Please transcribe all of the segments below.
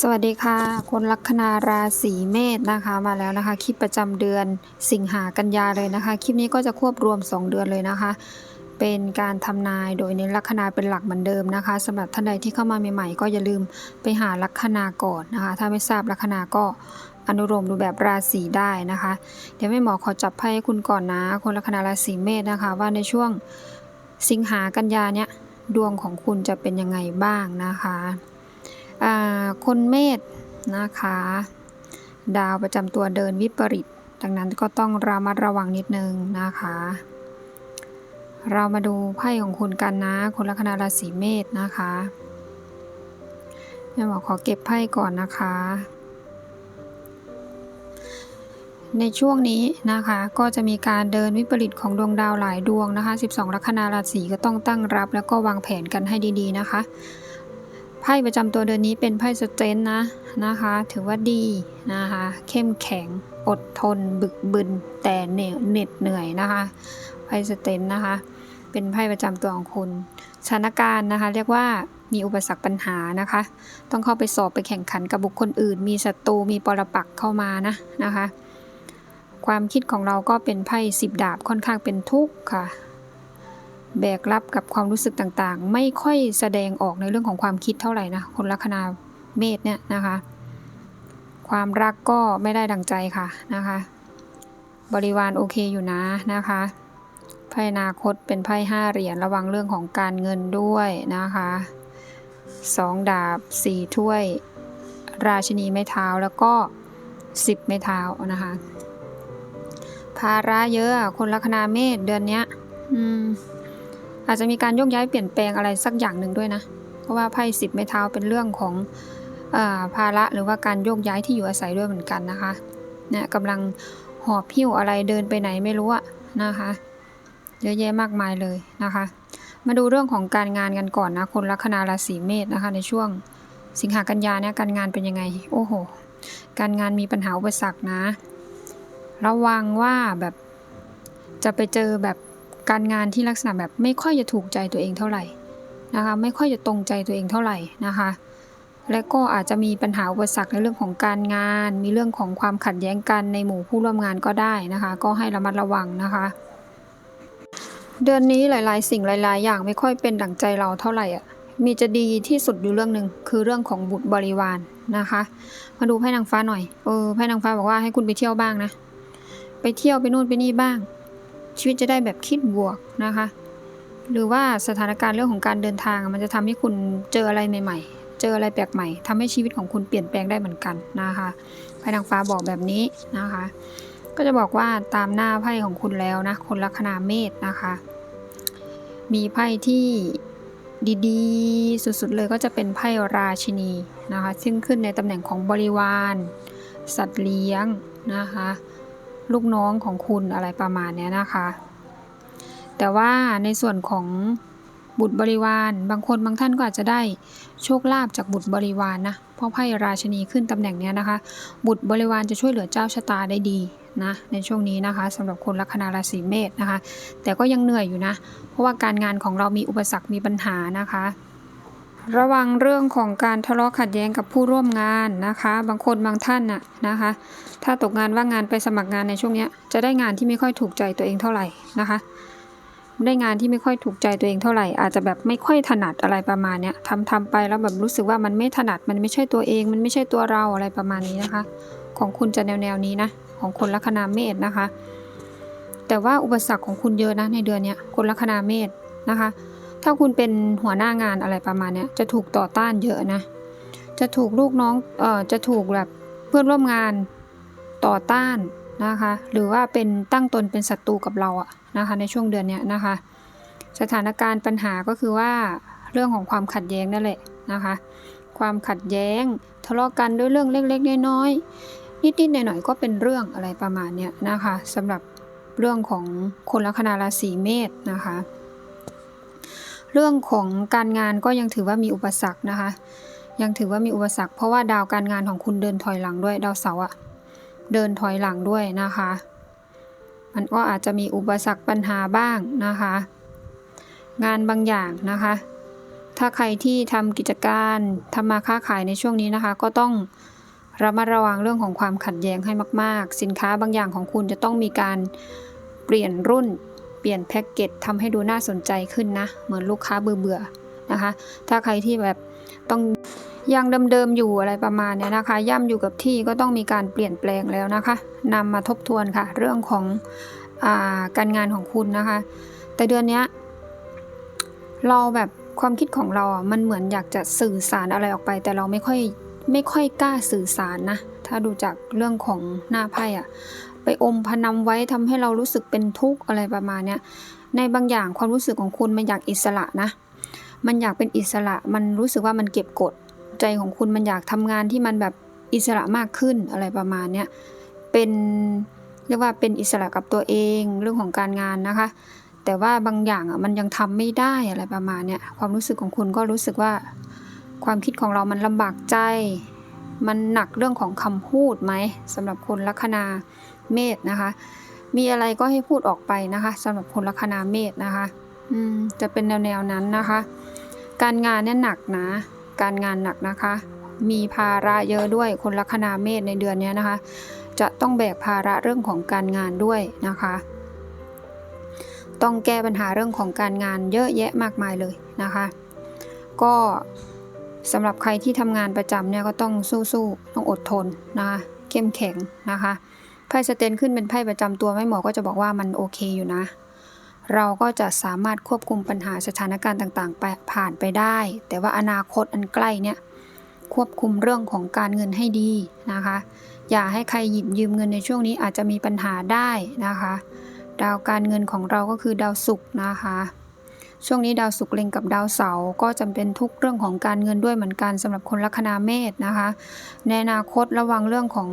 สวัสดีค่ะ คนลัคนาราศีเมษนะคะมาแล้วนะคะ คลิปประจำเดือนสิงหากันยาเลยนะคะ คลิปนี้ก็จะควบรวม 2 เดือนเลยนะคะ เป็นการทำนายโดยเน้นลัคนาเป็นหลักเหมือนเดิมนะคะสำหรับท่านใดที่เข้ามาใหม่ๆ ก็อย่าลืมไปหาลัคนาก่อนนะคะ ถ้าไม่ทราบลัคนาก็อนุโลมดูแบบราศีได้นะคะ เดี๋ยวแม่หมอขอจับไพ่ให้คุณก่อนนะ คนลัคนาราศีเมษนะคะ ว่าในช่วงสิงหากันยาเนี้ยดวงของคุณจะเป็นยังไงบ้างนะคะ คนเมษนะคะ ดาวประจำตัวเดินวิปริต ดังนั้นก็ต้องระมัดระวังนิดนึงนะคะ เรามาดูไพ่ของคุณกันนะคนลัคนาราศีเมษนะคะแม่หมอขอเก็บไพ่ก่อนนะคะ ในช่วงนี้นะคะก็จะมีการเดินวิปริตของดวงดาวหลายดวงนะคะ 12 ลัคนาราศีก็ต้องตั้งรับแล้วก็วางแผนกันให้ดีๆนะคะ ไพ่ประจำตัวเดือนนี้เป็นไพ่สเตนนะนะคะ ถือว่าดีนะคะ เข้มแข็งอดทนบึกบึน แต่เหน็ดเหน็ดเหนื่อยนะคะไพ่สเตนนะคะ เป็นไพ่ประจำตัวของคุณสถานการณ์นะคะ เรียกว่ามีอุปสรรคปัญหานะคะ ต้องเข้าไปสอบไปแข่งขันกับบุคคลอื่น มีศัตรูมีปรปักเข้ามานะนะคะ ความคิดของเราก็เป็นไพ่สิบดาบค่อนข้างเป็นทุกข์ค่ะ แบกรับกับความรู้สึกต่างๆ ไม่ค่อยแสดงออกในเรื่องของความคิดเท่าไหร่นะคนลัคนาเมษเนี่ยนะคะ ความรักก็ไม่ได้ดังใจค่ะนะคะ บริวารโอเคอยู่นะนะคะไพ่นาคตเป็นไพ่ห้าเหรียญระวังเรื่องของการเงินด้วยนะคะสองดาบสี่ถ้วย ราชินีไม้เท้าแล้วก็สิบไม้เท้านะคะ ภาระเยอะอะคนลัคนาเมษเดือนเนี้ย อืม อาจจะมีการโยกย้ายเปลี่ยนแปลงอะไรสักอย่างหนึ่งด้วยนะ เพราะว่าไพ่สิบไม้เท้าเป็นเรื่องของอาภาระหรือว่าการโยกย้ายที่อยู่อาศัยด้วยเหมือนกันนะคะเนี่ยกำลังหอบพิ้วอะไรเดินไปไหนไม่รู้อะนะคะ เยอะแยะมากมายเลยนะคะ มาดูเรื่องของการงานกันก่อนนะคนลัคนาราศีเมษนะคะ ในช่วงสิงหากันยาเนี่ยการงานเป็นยังไง โอ้โห การงานมีปัญหาอุปสรรคนะ ระวังว่าแบบจะไปเจอแบบ การงานที่ลักษณะแบบไม่ค่อยจะถูกใจตัวเองเท่าไหร่นะคะไม่ค่อยจะตรงใจตัวเองเท่าไหร่นะคะ และก็อาจจะมีปัญหาอุปสรรคในเรื่องของการงาน มีเรื่องของความขัดแย้งกันในหมู่ผู้ร่วมงานก็ได้นะคะ ก็ให้ระมัดระวังนะคะ เดือนนี้หลาย ๆ สิ่งหลาย ๆ อย่างไม่ค่อยเป็นดั่งใจเราเท่าไหร่อะมีจะดีที่สุดอยู่เรื่องหนึ่งคือเรื่องของบุตรบริวารนะคะ มาดูไพ่นางฟ้าหน่อยเออไพ่นางฟ้าบอกว่าให้คุณไปเที่ยวบ้างนะ ไปเที่ยวไปนู่นไปนี่บ้าง ชีวิตจะได้แบบคิดบวกนะคะ หรือว่าสถานการณ์เรื่องของการเดินทางมันจะทำให้คุณเจออะไรใหม่ ๆ เจออะไรแปลกใหม่ทำให้ชีวิตของคุณเปลี่ยนแปลงได้เหมือนกันนะคะไพ่นางฟ้าบอกแบบนี้นะคะ ก็จะบอกว่าตามหน้าไพ่ของคุณแล้วนะคนลัคนาเมษนะคะ มีไพ่ที่ดีๆ สุดๆเลยก็จะเป็นไพ่ราชินีนะคะ ซึ่งขึ้นในตำแหน่งของบริวาร สัตว์เลี้ยงนะคะ ลูกน้องของคุณอะไรประมาณนี้นะคะ แต่ว่าในส่วนของบุตรบริวาร บางคนบางท่านก็อาจจะได้โชคลาภจากบุตรบริวารนนะเพราะไพ่ราชนีขึ้นตำแหน่งเนี้ยนะคะ บุตรบริวารจะช่วยเหลือเจ้าชะตาได้ดีนะในช่วงนี้นะคะสำหรับคนลัคนาราศีเมษนะคะ แต่ก็ยังเหนื่อยอยู่นะ เพราะว่าการงานของเรามีอุปสรรคมีปัญหานะคะ ระวังเรื่องของการทะเลาะขัดแย้งกับผู้ร่วมงานนะคะ บางคนบางท่านน่ะนะคะ ถ้าตกงานว่างงานไปสมัครงานในช่วงนี้จะได้งานที่ไม่ค่อยถูกใจตัวเองเท่าไหร่นะคะ ได้งานที่ไม่ค่อยถูกใจตัวเองเท่าไหร่ อาจจะแบบไม่ค่อยถนัดอะไรประมาณเนี้ยทำทำไปแล้วแบบรู้สึกว่ามันไม่ถนัดมันไม่ใช่ตัวเอง มันไม่ใช่ตัวเราอะไรประมาณนี้นะคะ ของคุณจะแนวแนวนี้นะ ของคนลัคนาเมษนะคะ แต่ว่าอุปสรรคของคุณเยอะนะในเดือนนี้คนลัคนาเมษนะคะ ถ้าคุณเป็นหัวหน้างานอะไรประมาณเนี้ยจะถูกต่อต้านเยอะนะ จะถูกลูกน้องเอ่อจะถูกแบบเพื่อนร่วมงานต่อต้านนะคะ หรือว่าเป็นตั้งตนเป็นศัตรูกับเราอะนะคะในช่วงเดือนเนี้ยนะคะ สถานการณ์ปัญหาก็คือว่าเรื่องของความขัดแย้งนั่นแหละนะคะ ความขัดแย้งทะเลาะกันด้วยเรื่องเล็กๆน้อยๆนิดๆหน่อยๆก็เป็นเรื่องอะไรประมาณเนี้ยนะคะสำหรับเรื่องของคนลัคนาราศีเมษนะคะ เรื่องของการงานก็ยังถือว่ามีอุปสรรคนะคะ ยังถือว่ามีอุปสรรค เพราะว่าดาวการงานของคุณเดินถอยหลังด้วย ดาวเสาร์อะเดินถอยหลังด้วยนะคะ มันก็อาจจะมีอุปสรรคปัญหาบ้างนะคะ งานบางอย่างนะคะ ถ้าใครที่ทำกิจการทำมาค้าขายในช่วงนี้นะคะ ก็ต้องระมัดระวังเรื่องของความขัดแย้งให้มาก ๆ สินค้าบางอย่างของคุณจะต้องมีการเปลี่ยนรุ่น เปลี่ยนแพ็กเกจทำให้ดูน่าสนใจขึ้นนะ เหมือนลูกค้าเบื่อๆนะคะ ถ้าใครที่แบบต้องยังเดิมๆอยู่อะไรประมาณเนี้ยนะคะ ย่ำอยู่กับที่ก็ต้องมีการเปลี่ยนแปลงแล้วนะคะนำมาทบทวนค่ะ เรื่องของอาการงานของคุณนะคะ แต่เดือนเนี้ยเราแบบความคิดของเราอะมันเหมือนอยากจะสื่อสารอะไรออกไป แต่เราไม่ค่อยไม่ค่อยกล้าสื่อสารนะ ถ้าดูจากเรื่องของหน้าไพ่อะ ไปอมพนำไว้ทำให้เรารู้สึกเป็นทุกข์อะไรประมาณเนี้ยในบางอย่างความรู้สึกของคุณมันอยากอิสระนะ มันอยากเป็นอิสระมันรู้สึกว่ามันเก็บกด ใจของคุณมันอยากทำงานที่มันแบบอิสระมากขึ้นอะไรประมาณเนี้ยเป็นเรียกว่าเป็นอิสระกับตัวเองเรื่องของการงานนะคะ แต่ว่าบางอย่างอะมันยังทำไม่ได้อะไรประมาณเนี้ยความรู้สึกของคุณก็รู้สึกว่า ความคิดของเรามันลำบากใจ มันหนักเรื่องของคำพูดไหมสำหรับคนลัคนา เมษนะคะ มีอะไรก็ให้พูดออกไปนะคะสำหรับคนลัคนาเมษนะคะอืมจะเป็นแนวแนวนั้นนะคะ การงานเนี่ยหนักนะการงานหนักนะคะ มีภาระเยอะด้วยคนลัคนาเมษในเดือนนี้นะคะ จะต้องแบกภาระเรื่องของการงานด้วยนะคะ ต้องแก้ปัญหาเรื่องของการงานเยอะแยะมากมายเลยนะคะ ก็สำหรับใครที่ทำงานประจำเนี่ยก็ต้องสู้ๆต้องอดทนนะคะเข้มแข็งนะคะ ไพ่สเตนขึ้นเป็นไพ่ประจำตัวแม่หมอก็จะบอกว่ามันโอเคอยู่นะ เราก็จะสามารถควบคุมปัญหาสถานการณ์ต่างๆไปผ่านไปได้ แต่ว่าอนาคตอันใกล้เนี่ยควบคุมเรื่องของการเงินให้ดีนะคะ อย่าให้ใครหยิบยืมเงินในช่วงนี้อาจจะมีปัญหาได้นะคะ ดาวการเงินของเราก็คือดาวศุกร์นะคะช่วงนี้ดาวศุกร์เล็งกับดาวเสาร์ก็จำเป็นทุกเรื่องของการเงินด้วยเหมือนกันสำหรับคนลัคนาเมษนะคะ ในอนาคตระวังเรื่องของ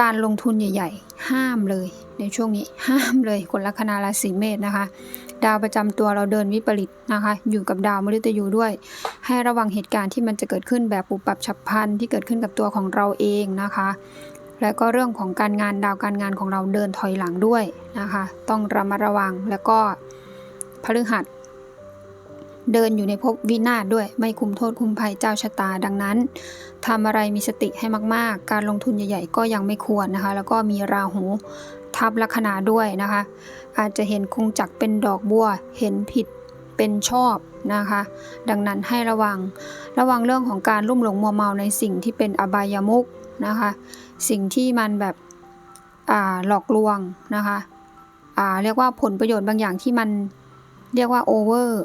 การลงทุนใหญ่ ๆ ห้ามเลย ในช่วงนี้ห้ามเลยคนลัคนาราศีเมษนะคะ ดาวประจำตัวเราเดินวิปริตนะคะ อยู่กับดาวมฤตยูด้วย ให้ระวังเหตุการณ์ที่มันจะเกิดขึ้นแบบปุบปับฉับพลันที่เกิดขึ้นกับตัวของเราเองนะคะ และก็เรื่องของการงานดาวการงานของเราเดินถอยหลังด้วยนะคะ ต้องระมัดระวังแล้วก็พฤหัส เดินอยู่ในภพวินาศด้วย ไม่คุมโทษคุมภัยเจ้าชะตาดังนั้นทำอะไรมีสติให้มากๆ การลงทุนใหญ่ ๆ ก็ยังไม่ควรนะคะ แล้วก็มีราหูทับลัคนาด้วยนะคะ อาจจะเห็นคงจักเป็นดอกบัว เห็นผิดเป็นชอบนะคะ ดังนั้นให้ระวังระวังเรื่องของการลุ่มหลงมัวเมาในสิ่งที่เป็นอบายามุกนะคะ สิ่งที่มันแบบอ่าหลอกลวงนะคะอ่าเรียกว่าผลประโยชน์บางอย่างที่มันเรียกว่าโอเวอร์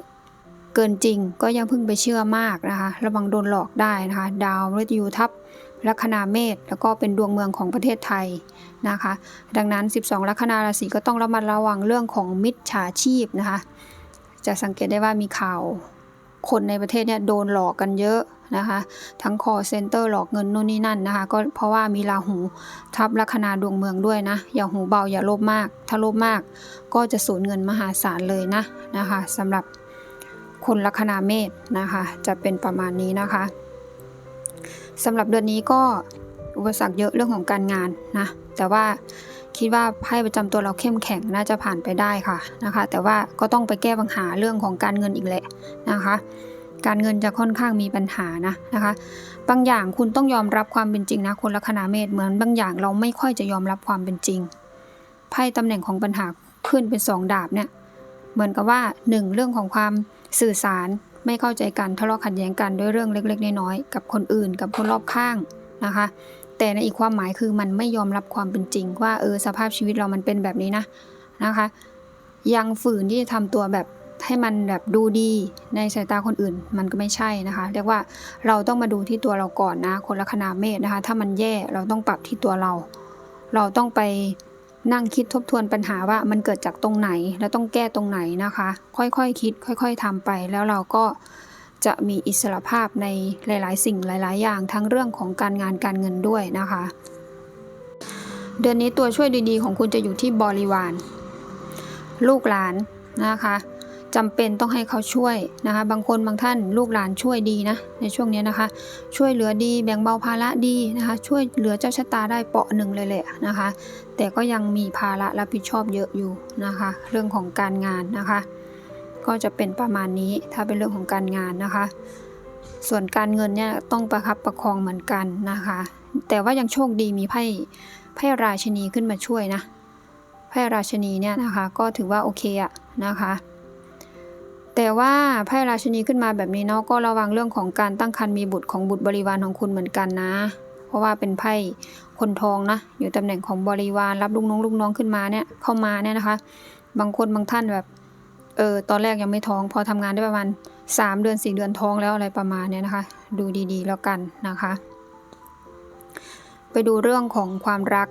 เกินจริงก็ยังพิ่งไปเชื่อมากนะคะ ระวังโดนหลอกได้นะคะ ดาวมฤตยูทับลัคนาเมษแล้วก็เป็นดวงเมืองของประเทศไทยนะคะ ดังนั้น 12 ลัคนาราศีก็ต้องระมัดระวังเรื่องของมิจฉาชีพนะคะ จะสังเกตได้ว่ามีข่าวคนในประเทศเนี่ยโดนหลอกกันเยอะนะคะ ทั้ง call center หลอกเงินนู่นนี่นั่นนะคะ ก็เพราะว่ามีราหูทับลัคนาดวงเมืองด้วยนะ อย่าหูเบาอย่าโลภมาก ถ้าโลภมากก็จะสูญเงินมหาศาลเลยนะนะคะสำหรับ คนลัคนาเมษนะคะ จะเป็นประมาณนี้นะคะสำหรับเดือนนี้ก็อุปสรรคเยอะเรื่องของการงานนะ แต่ว่าคิดว่าไพ่ประจำตัวเราเข้มแข็งน่าจะผ่านไปได้ค่ะนะคะ แต่ว่าก็ต้องไปแก้ปัญหาเรื่องของการเงินอีกแหละนะคะ การเงินจะค่อนข้างมีปัญหานะนะคะ บางอย่างคุณต้องยอมรับความเป็นจริงนะคนลัคนาเมษเหมือนบางอย่างเราไม่ค่อยจะยอมรับความเป็นจริงไพ่ตำแหน่งของปัญหาขึ้นเป็นสองดาบเนี่ยเหมือนกับว่าหนึ่งเรื่องของความ สื่อสารไม่เข้าใจกันทะเลาะขัดแย้งกันด้วยเรื่องเล็กๆน้อยๆกับคนอื่น กับคนรอบข้างนะคะ แต่ในอีกความหมายคือมันไม่ยอมรับความเป็นจริง ว่าเออสภาพชีวิตเรามันเป็นแบบนี้นะนะคะ ยังฝืนที่จะทำตัวแบบให้มันแบบดูดีในสายตาคนอื่นมันก็ไม่ใช่นะคะ เรียกว่าเราต้องมาดูที่ตัวเราก่อนนะคนละคนาเมษนะคะ ถ้ามันแย่เราต้องปรับที่ตัวเรา เราต้องไป นั่งคิดทบทวนปัญหาว่ามันเกิดจากตรงไหน แล้วต้องแก้ตรงไหนนะคะ ค่อยๆคคิด ค่อย ๆทำไป แล้วเราก็จะมีอิสระภาพในหลาย ๆ สิ่งหลาย ๆ อย่างทั้งเรื่องของการงานการเงินด้วยนะคะ เดือนนี้ตัวช่วยดีๆ ของคุณจะอยู่ที่บริวาร ลูกหลานนะคะ จำเป็นต้องให้เขาช่วยนะคะ บางคนบางท่านลูกหลานช่วยดีนะ ในช่วงนี้นะคะ ช่วยเหลือดีแบ่งเบาภาระดีนะคะ ช่วยเหลือเจ้าชะตาได้เปาะหนึ่งเลยแหละนะคะ แต่ก็ยังมีภาระรับผิดชอบเยอะอยู่นะคะ เรื่องของการงานนะคะ ก็จะเป็นประมาณนี้ถ้าเป็นเรื่องของการงานนะคะ ส่วนการเงินเนี่ยต้องประคับประคองเหมือนกันนะคะ แต่ว่ายังโชคดีมีไพ่ไพ่ราชนีขึ้นมาช่วยนะไพ่ราชนีเนี่ยนะคะ ก็ถือว่าโอเคอะนะคะ แต่ว่าไพ่ราชินีขึ้นมาแบบนี้เนาะก็ระวังเรื่องของการตั้งครรภ์มีบุตรของบุตรบริวารของคุณเหมือนกันนะ เพราะว่าเป็นไพ่คนทองนะอยู่ตำแหน่งของบริวารรับลูกน้องลูกน้องขึ้นมาเนี่ยเข้ามาเนี่ยนะคะ บางคนบางท่านแบบเออตอนแรกยังไม่ท้อง พอทำงานได้ประมาณ 3 เดือน 4 เดือนท้องแล้วอะไรประมาณเนี้ยนะคะ ดูดีๆแล้วกันนะคะ ไปดูเรื่องของความรัก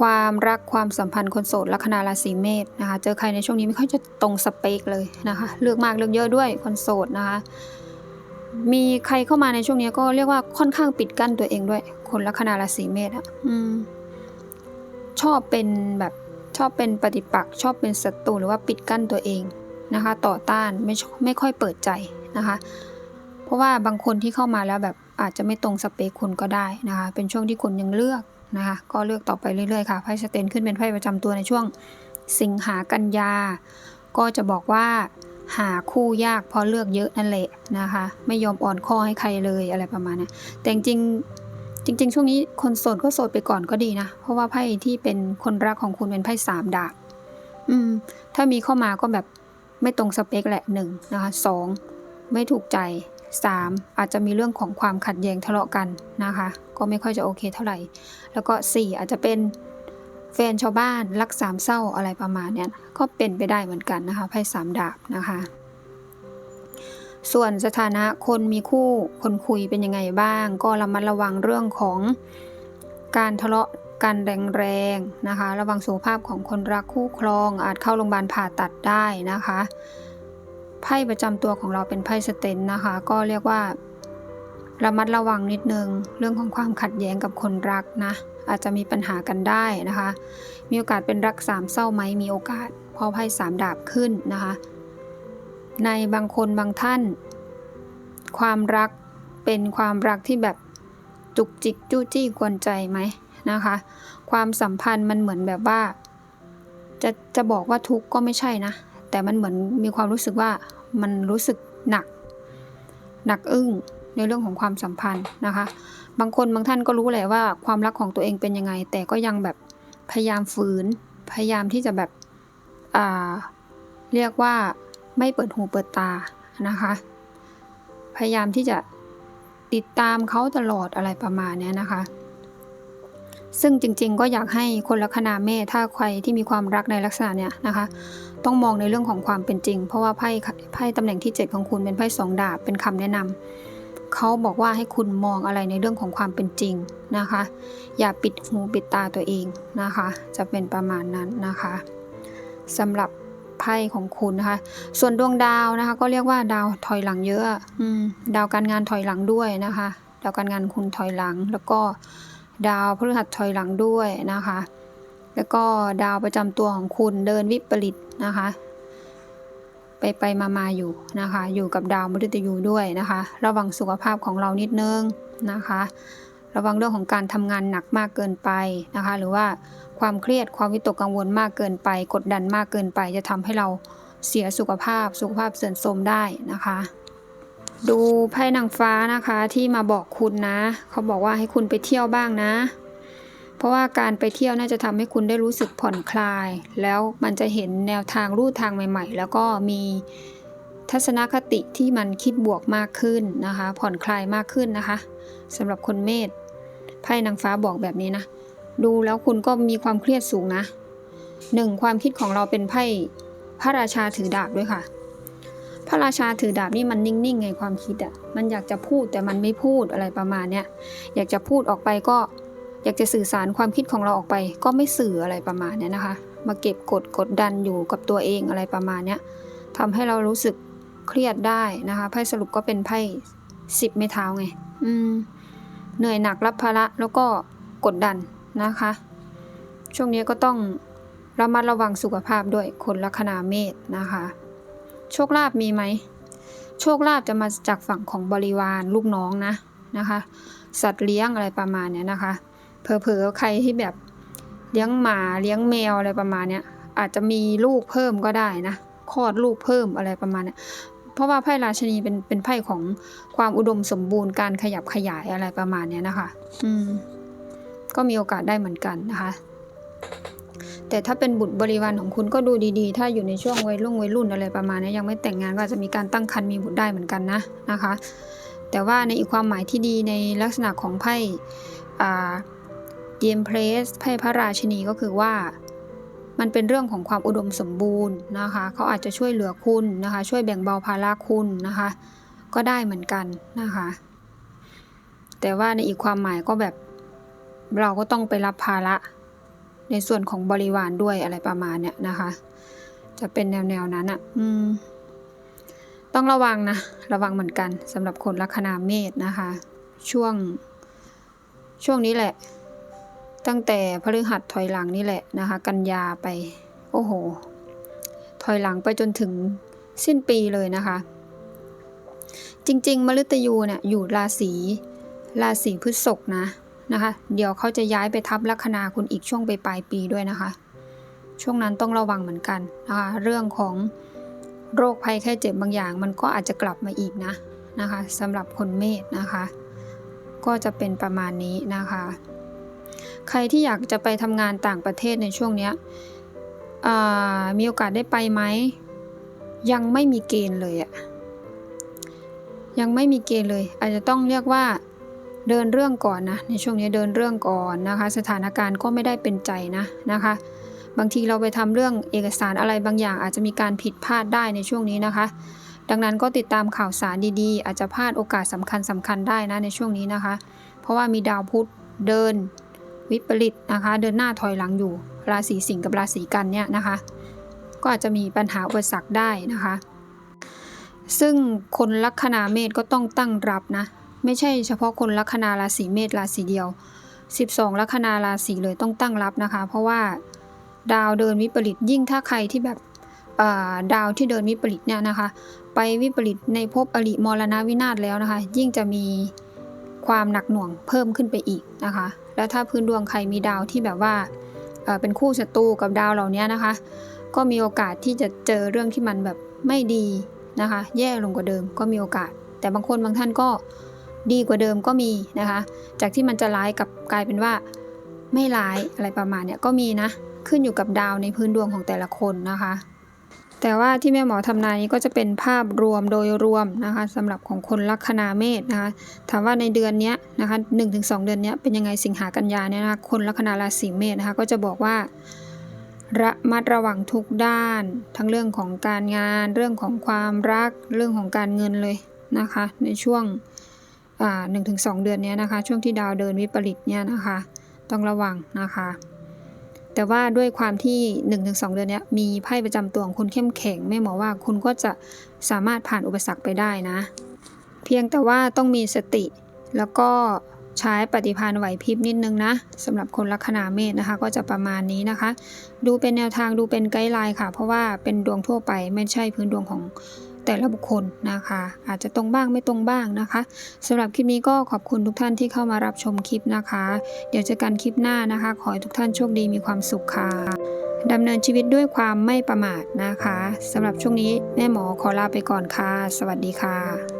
ความรักความสัมพันธ์คนโสดลัคนาราศีเมษนะคะ เจอใครในช่วงนี้ไม่ค่อยจะตรงสเปคเลยนะคะ เลือกมากเลือกเยอะด้วยคนโสดนะคะ มีใครเข้ามาในช่วงนี้ก็เรียกว่าค่อนข้างปิดกั้นตัวเองด้วย คนลัคนาราศีเมษอะชอบเป็นแบบชอบเป็นปฏิปักษ์ชอบเป็นศัตรูหรือว่าปิดกั้นตัวเองนะคะ ต่อต้านไม่ไม่ค่อยเปิดใจนะคะ เพราะว่าบางคนที่เข้ามาแล้วแบบอาจจะไม่ตรงสเปคคุณก็ได้นะคะ เป็นช่วงที่คุณยังเลือก นะคะ ก็เลือกต่อไปเรื่อยๆค่ะไพ่สเตนขึ้นเป็นไพ่ประจำตัวในช่วงสิงหากันยา ก็จะบอกว่าหาคู่ยากเพราะเลือกเยอะนั่นแหละนะคะ ไม่ยอมอ่อนข้อให้ใครเลยอะไรประมาณนี้แต่จริงจริง ๆ ช่วงนี้คนโสดก็โสดไปก่อนก็ดีนะ เพราะว่าไพ่ที่เป็นคนรักของคุณเป็นไพ่สามดาบอืม ถ้ามีเข้ามาก็แบบไม่ตรงสเปคแหละหนึ่งนะคะสองไม่ถูกใจ สามอาจจะมีเรื่องของความขัดแย้งทะเลาะกันนะคะ ก็ไม่ค่อยจะโอเคเท่าไหร่ แล้วก็สี่อาจจะเป็นแฟนชาวบ้านรักสามเศร้าอะไรประมาณเนี้ยก็เป็นไปได้เหมือนกันนะคะไพ่สามดาบนะคะ ส่วนสถานะคนมีคู่คนคุยเป็นยังไงบ้าง ก็ระมัดระวังเรื่องของการทะเลาะกันแรงๆนะคะ ระวังสุขภาพของคนรักคู่ครองอาจเข้าโรงพยาบาลผ่าตัดได้นะคะ ไพ่ประจำตัวของเราเป็นไพ่สเตนนะคะ ก็เรียกว่า ระมัดระวังนิดนึง เรื่องของความขัดแย้งกับคนรักนะ อาจจะมีปัญหากันได้นะคะ มีโอกาสเป็นรักสามเศร้าไหมมีโอกาสเพราะไพ่สามดาบขึ้นนะคะ ในบางคนบางท่าน ความรักเป็นความรักที่แบบจุกจิกจู้จี้กวนใจไหมนะคะ ความสัมพันธ์มันเหมือนแบบว่า จะจะบอกว่าทุกข์ก็ไม่ใช่นะ แต่มันเหมือนมีความรู้สึกว่ามันรู้สึกหนัก หนักอึ้งในเรื่องของความสัมพันธ์นะคะ บางคนบางท่านก็รู้แหละว่าความรักของตัวเองเป็นยังไง แต่ก็ยังแบบพยายามฝืน พยายามที่จะแบบอ่าเรียกว่าไม่เปิดหูเปิดตานะคะ พยายามที่จะติดตามเขาตลอดอะไรประมาณเนี้ยนะคะ ซึ่งจริงๆก็อยากให้คนลัคนาเมษถ้าใครที่มีความรักในลักษณะเนี้ยนะคะต้องมองในเรื่องของความเป็นจริง เพราะว่าไพ่ไพ่ตำแหน่งที่ 7 ของคุณเป็นไพ่สองดาบเป็นคำแนะนำเขาบอกว่าให้คุณมองอะไรในเรื่องของความเป็นจริงนะคะ อย่าปิดหูปิดตาตัวเองนะคะ จะเป็นประมาณนั้นนะคะสำหรับไพ่ของคุณนะคะ ส่วนดวงดาวนะคะ ก็เรียกว่าดาวถอยหลังเยอะอดาวการงานถอยหลังด้วยนะคะ ดาวการงานคุณถอยหลัง แล้วก็ดาวพฤหัสถอยหลังด้วยนะคะ แล้วก็ดาวประจำตัวของคุณเดินวิปริตนะคะ ไปไปมามาอยู่นะคะ อยู่กับดาวมฤตยูด้วยนะคะ ระวังสุขภาพของเรานิดนึงนะคะ ระวังเรื่องของการทำงานหนักมากเกินไปนะคะ หรือว่าความเครียดความวิตกกังวลมากเกินไป กดดันมากเกินไป จะทำให้เราเสียสุขภาพ สุขภาพเสื่อมโทรมได้นะคะดูไพ่นางฟ้านะคะที่มาบอกคุณนะ เขาบอกว่าให้คุณไปเที่ยวบ้างนะ เพราะว่าการไปเที่ยวน่าจะทำให้คุณได้รู้สึกผ่อนคลาย แล้วมันจะเห็นแนวทางรูทางใหม่ ๆ แล้วก็มีทัศนคติที่มันคิดบวกมากขึ้นนะคะ ผ่อนคลายมากขึ้นนะคะสำหรับคนเมษไพ่นางฟ้าบอกแบบนี้นะ ดูแล้วคุณก็มีความเครียดสูงนะหนึ่งความคิดของเราเป็นไพ่พระราชาถือดาบด้วยค่ะ พระราชาถือดาบนี่มันนิ่งๆไงความคิดอะ่ะมันอยากจะพูดแต่มันไม่พูดอะไรประมาณเนี้ยอยากจะพูดออกไปก็ อยากจะสื่อสารความคิดของเราออกไป ก็ไม่สื่ออะไรประมาณนี้นะคะ มาเก็บกดกดดันอยู่กับตัวเองอะไรประมาณนี้ทำให้เรารู้สึกเครียดได้นะคะไพ่สรุปก็เป็นไพ่สิบไม้เท้าไงอืมเหนื่อยหนักรับภาระแล้วก็กดดันนะคะ ช่วงนี้ก็ต้องระมัดระวังสุขภาพด้วยคนลัคนาเมษนะคะ โชคลาภมีไหม โชคลาภจะมาจากฝั่งของบริวารลูกน้องนะนะคะ สัตว์เลี้ยงอะไรประมาณเนี้ยนะคะ เผลอๆใครที่แบบเลี้ยงหมาเลี้ยงแมวอะไรประมาณเนี้ยอาจจะมีลูกเพิ่มก็ได้นะคลอดลูกเพิ่มอะไรประมาณเนี้ยเพราะว่าไพ่ราชนีเป็นเป็นไพ่ของความอุดมสมบูรณ์การขยับขยายอะไรประมาณเนี้ยนะคะ อืม ก็มีโอกาสได้เหมือนกันนะคะแต่ถ้าเป็นบุตรบริวารของคุณก็ดูดีๆ ถ้าอยู่ในช่วงวัยรุ่งวัยรุ่นอะไรประมาณนี้ยังไม่แต่งงานก็อาจจะมีการตั้งครรภ์มีบุตรได้เหมือนกันนะนะคะ แต่ว่าในอีกความหมายที่ดีในลักษณะของไพ่อ่า เยมเพลสไพ่พระราชินีก็คือว่า มันเป็นเรื่องของความอุดมสมบูรณ์นะคะเขาอาจจะช่วยเหลือคุณนะคะ ช่วยแบ่งเบาภาระคุณนะคะ ก็ได้เหมือนกันนะคะ แต่ว่าในอีกความหมายก็แบบเราก็ต้องไปรับภาระในส่วนของบริวารด้วยอะไรประมาณเนี้ยนะคะ จะเป็นแนวแนวนั้นอะ่ะอืม ต้องระวังนะ ระวังเหมือนกันสำหรับคนลัคนาเมษนะคะ ช่วงช่วงนี้แหละ ตั้งแต่พฤหัสถอยหลังนี่แหละนะคะ กันยาไป โอ้โห ถอยหลังไปจนถึงสิ้นปีเลยนะคะ จริง ๆมฤตยูเนี่ยอยู่ราศีราศีพฤษภนะนะคะ เดี๋ยวเขาจะย้ายไปทับลัคนาคุณอีกช่วงไปปลายปีด้วยนะคะ ช่วงนั้นต้องระวังเหมือนกันนะคะ เรื่องของโรคภัยแค่เจ็บบางอย่าง มันก็อาจจะกลับมาอีกนะนะคะสำหรับคนเมษนะคะ ก็จะเป็นประมาณนี้นะคะ ใครที่อยากจะไปทำงานต่างประเทศในช่วงนี้มีโอกาสได้ไปไหม ยังไม่มีเกณฑ์เลยอะยังไม่มีเกณฑ์เลย อาจจะต้องเรียกว่าเดินเรื่องก่อนนะในช่วงนี้เดินเรื่องก่อนนะคะ สถานการณ์ก็ไม่ได้เป็นใจนะนะคะ บางทีเราไปทำเรื่องเอกสารอะไรบางอย่าง อาจจะมีการผิดพลาดได้ในช่วงนี้นะคะ ดังนั้นก็ติดตามข่าวสารดีๆ อาจจะพลาดโอกาสสำคัญสำคัญได้นะในช่วงนี้นะคะ เพราะว่ามีดาวพุธเดิน วิปริตนะคะ เดินหน้าถอยหลังอยู่ ราศีสิงห์กับราศีกันเนี่ยนะคะ ก็อาจจะมีปัญหาอุปสรรคได้นะคะ ซึ่งคนลัคนาเมษก็ต้องตั้งรับนะ ไม่ใช่เฉพาะคนลัคนาราศีเมษราศีเดียว 12 ลัคนาราศีเลยต้องตั้งรับนะคะ เพราะว่าดาวเดินวิปริตยิ่งถ้าใครที่แบบเอ่อดาวที่เดินวิปริตเนี่ยนะคะ ไปวิปริตในภพอริมรณวินาศแล้วนะคะ ยิ่งจะมี ความหนักหน่วงเพิ่มขึ้นไปอีกนะคะ แล้วถ้าพื้นดวงใครมีดาวที่แบบว่าเป็นคู่ศัตรูกับดาวเหล่านี้นะคะ ก็มีโอกาสที่จะเจอเรื่องที่มันแบบไม่ดีนะคะ แย่ลงกว่าเดิมก็มีโอกาส แต่บางคนบางท่านก็ดีกว่าเดิมก็มีนะคะ จากที่มันจะร้ายกับกลายเป็นว่าไม่ร้ายอะไรประมาณเนี้ยก็มีนะ ขึ้นอยู่กับดาวในพื้นดวงของแต่ละคนนะคะ แต่ว่าที่แม่หมอทำนายนี้ก็จะเป็นภาพรวมโดยรวมนะคะสำหรับของคนลัคนาเมษนะคะถามว่าในเดือนนี้นะคะ1-2เดือนนี้เป็นยังไงสิงหากันยาเนี่ยนะคะคนลัคนาราศีเมษนะคะก็จะบอกว่าระมัดระวังทุกด้าน ทั้งเรื่องของการงาน เรื่องของความรักเรื่องของการเงินเลยนะคะ ในช่วงอ่าหนึ่งถึงสองเดือนนี้นะคะ ช่วงที่ดาวเดินวิปริตเนี่ยนะคะ ต้องระวังนะคะ แต่ว่าด้วยความที่ 1-2 เดือนนี้มีไพ่ประจำตัวของคุณเข้มแข็งแม่หมอว่าคุณก็จะสามารถผ่านอุปสรรคไปได้นะ เพียงแต่ว่าต้องมีสติแล้วก็ใช้ปฏิภาณไหวพริบนิดนึงนะสำหรับคนลัคนาเมษนะคะ ก็จะประมาณนี้นะคะ ดูเป็นแนวทางดูเป็นไกด์ไลน์ค่ะ เพราะว่าเป็นดวงทั่วไปไม่ใช่พื้นดวงของ แต่ละบุคคลนะคะ อาจจะตรงบ้างไม่ตรงบ้างนะคะสำหรับคลิปนี้ก็ขอบคุณทุกท่านที่เข้ามารับชมคลิปนะคะ เดี๋ยวเจอกันคลิปหน้านะคะ ขอให้ทุกท่านโชคดีมีความสุขค่ะดำเนินชีวิตด้วยความไม่ประมาทนะคะสำหรับช่วงนี้แม่หมอขอลาไปก่อนค่ะ สวัสดีค่ะ